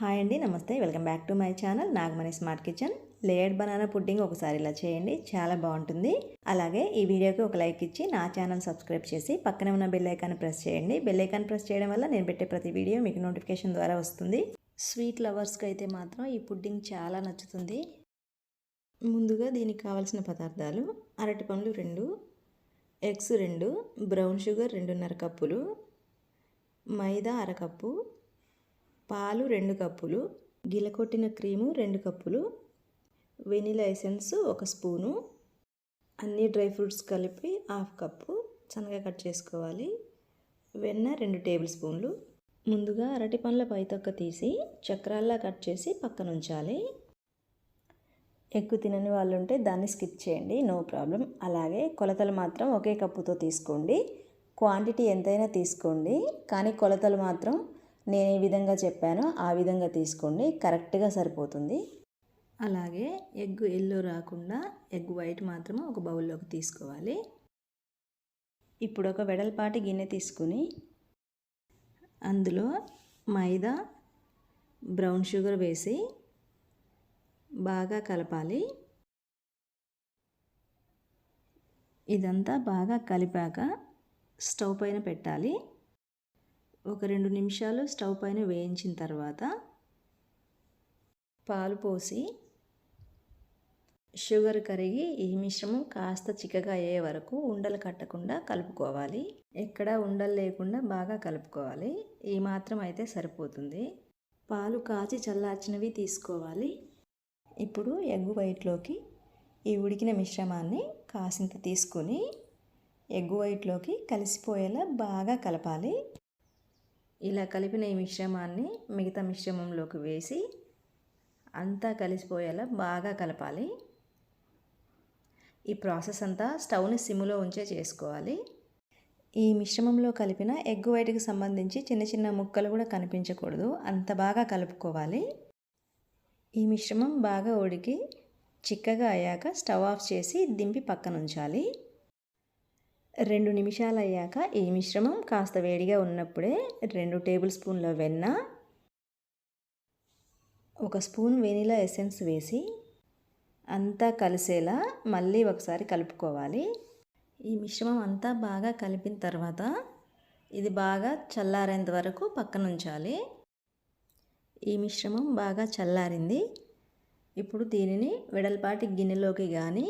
Hi అండి నమస్తే. Welcome back to my channel Nagamani smart kitchen. Layered banana pudding ఒకసారి ఇలా చేయండి చాలా బాగుంటుంది. అలాగే ఈ వీడియోకి ఒక లైక్ ఇచ్చి నా ఛానల్ సబ్స్క్రైబ్ చేసి పక్కనే ఉన్న బెల్ ఐకాన్ ప్రెస్ చేయండి. బెల్ ఐకాన్ ప్రెస్ చేయడం వల్ల నేను పెట్టే ప్రతి వీడియో మీకు నోటిఫికేషన్ ద్వారా వస్తుంది. స్వీట్ లవర్స్కి అయితే మాత్రం ఈ పుడ్డింగ్ చాలా నచ్చుతుంది. ముందుగా దీనికి కావాల్సిన పదార్థాలు అరటి పండ్లు రెండు ఎగ్స్ రెండు బ్రౌన్ షుగర్ రెండున్నర కప్పులు మైదా అరకప్పు పాలు రెండు కప్పులు గిలకొట్టిన క్రీము రెండు కప్పులు వెనిలా ఎసెన్స్ ఒక స్పూను అన్ని డ్రై ఫ్రూట్స్ కలిపి హాఫ్ కప్పు సన్నగా కట్ చేసుకోవాలి. వెన్న రెండు టేబుల్ స్పూన్లు. ముందుగా అరటి పండ్ల పైతొక్క తీసి చక్రాల్లా కట్ చేసి పక్కన ఉంచాలి ఎక్కువ తినని వాళ్ళు ఉంటే దాన్ని స్కిప్ చేయండి నో ప్రాబ్లం. అలాగే కొలతలు మాత్రం ఒకే కప్పుతో తీసుకోండి. క్వాంటిటీ ఎంతైనా తీసుకోండి కానీ కొలతలు మాత్రం నేను ఏ విధంగా చెప్పానో ఆ విధంగా తీసుకోండి కరెక్ట్గా సరిపోతుంది. అలాగే ఎగ్ ఎల్లో రాకుండా ఎగ్ వైట్ మాత్రం ఒక బౌల్లోకి తీసుకోవాలి. ఇప్పుడు ఒక వెడల్పాటి గిన్నె తీసుకుని అందులో మైదా బ్రౌన్ షుగర్ వేసి బాగా కలపాలి. ఇదంతా బాగా కలిపాక స్టవ్ పైన పెట్టాలి. ఒక రెండు నిమిషాలు స్టవ్ పైన వేయించిన తర్వాత పాలు పోసి షుగర్ కరిగి ఈ మిశ్రమం కాస్త చిక్కగా అయ్యే వరకు ఉండలు కట్టకుండా కలుపుకోవాలి. ఎక్కడ ఉండలు లేకుండా బాగా కలుపుకోవాలి. ఈ మాత్రం అయితే సరిపోతుంది. పాలు కాచి చల్లార్చినవి తీసుకోవాలి. ఇప్పుడు ఎగ్ వైట్లోకి ఈ ఉడికిన మిశ్రమాన్ని కాసింత తీసుకొని ఎగ్ వైట్లోకి కలిసిపోయేలా బాగా కలపాలి. ఇలా కలిపిన ఈ మిశ్రమాన్ని మిగతా మిశ్రమంలోకి వేసి అంతా కలిసిపోయేలా బాగా కలపాలి. ఈ ప్రాసెస్ అంతా స్టవ్ని సిమ్లో ఉంచే చేసుకోవాలి. ఈ మిశ్రమంలో కలిపిన ఎగ్ వైట్కి సంబంధించి చిన్న చిన్న ముక్కలు కూడా కనిపించకూడదు. అంత బాగా కలుపుకోవాలి. ఈ మిశ్రమం బాగా ఉడికి చిక్కగా అయ్యాక స్టవ్ ఆఫ్ చేసి దింపి పక్కన ఉంచాలి రెండు నిమిషాలు అయ్యాక ఈ మిశ్రమం కాస్త వేడిగా ఉన్నప్పుడే రెండు టేబుల్ స్పూన్ల వెన్న ఒక స్పూన్ వెనిలా ఎసెన్స్ వేసి అంతా కలిసేలా మళ్ళీ ఒకసారి కలుపుకోవాలి. ఈ మిశ్రమం అంతా బాగా కలిపిన తర్వాత ఇది బాగా చల్లారేంత వరకు పక్కన ఉంచాలి. ఈ మిశ్రమం బాగా చల్లారింది. ఇప్పుడు దీనిని వెడల్పాటి గిన్నెలోకి కానీ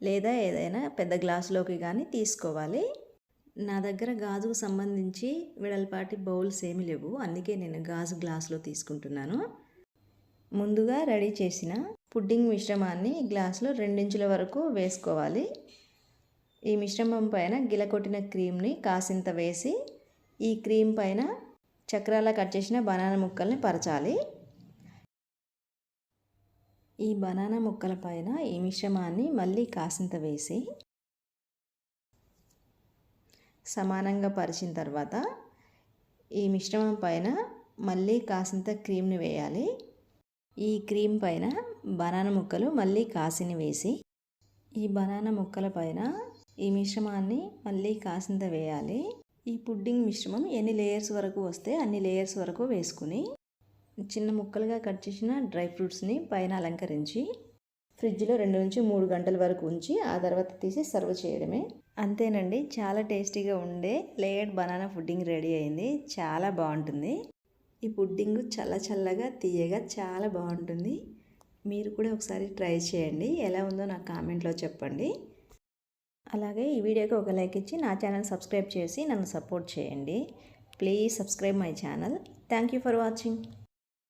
లేదా ఏదైనా పెద్ద గ్లాసులోకి కానీ తీసుకోవాలి. నా దగ్గర గాజుకు సంబంధించి విడలపాటి బౌల్స్ ఏమి లేవు. అందుకే నేను గాజు గ్లాసులో తీసుకుంటున్నాను. ముందుగా రెడీ చేసిన పుడ్డింగ్ మిశ్రమాన్ని గ్లాసులో రెండించుల వరకు వేసుకోవాలి. ఈ మిశ్రమం పైన గిలకొట్టిన క్రీమ్ని కాసింత వేసి ఈ క్రీమ్ పైన చక్రాల కట్ చేసిన బనానా ముక్కల్ని పరచాలి. ఈ బనానా ముక్కల పైన ఈ మిశ్రమాన్ని మళ్ళీ కాసింత వేసి సమానంగా పరిచిన తర్వాత ఈ మిశ్రమం పైన మళ్ళీ కాసింత క్రీమ్ని వేయాలి. ఈ క్రీమ్ పైన బనానా ముక్కలు మళ్ళీ కాసిని వేసి ఈ బనానా ముక్కల పైన ఈ మిశ్రమాన్ని మళ్ళీ కాసింత వేయాలి. ఈ పుడ్డింగ్ మిశ్రమం ఎన్ని లేయర్స్ వరకు వస్తే అన్ని లేయర్స్ వరకు వేసుకుని చిన్న ముక్కలుగా కట్ చేసిన డ్రై ఫ్రూట్స్ని పైన అలంకరించి ఫ్రిడ్జ్లో రెండు నుంచి మూడు గంటల వరకు ఉంచి ఆ తర్వాత తీసి సర్వ్ చేయడమే. అంతేనండి చాలా టేస్టీగా ఉండే లేయర్డ్ బనానా పుడ్డింగ్ రెడీ అయింది. చాలా బాగుంటుంది. ఈ పుడ్డింగ్ చల్ల చల్లగా తీయగా చాలా బాగుంటుంది. మీరు కూడా ఒకసారి ట్రై చేయండి. ఎలా ఉందో నాకు కామెంట్లో చెప్పండి. అలాగే ఈ వీడియోకి ఒక లైక్ ఇచ్చి నా ఛానల్ సబ్స్క్రైబ్ చేసి నన్ను సపోర్ట్ చేయండి. Please subscribe my channel. Thank you for watching.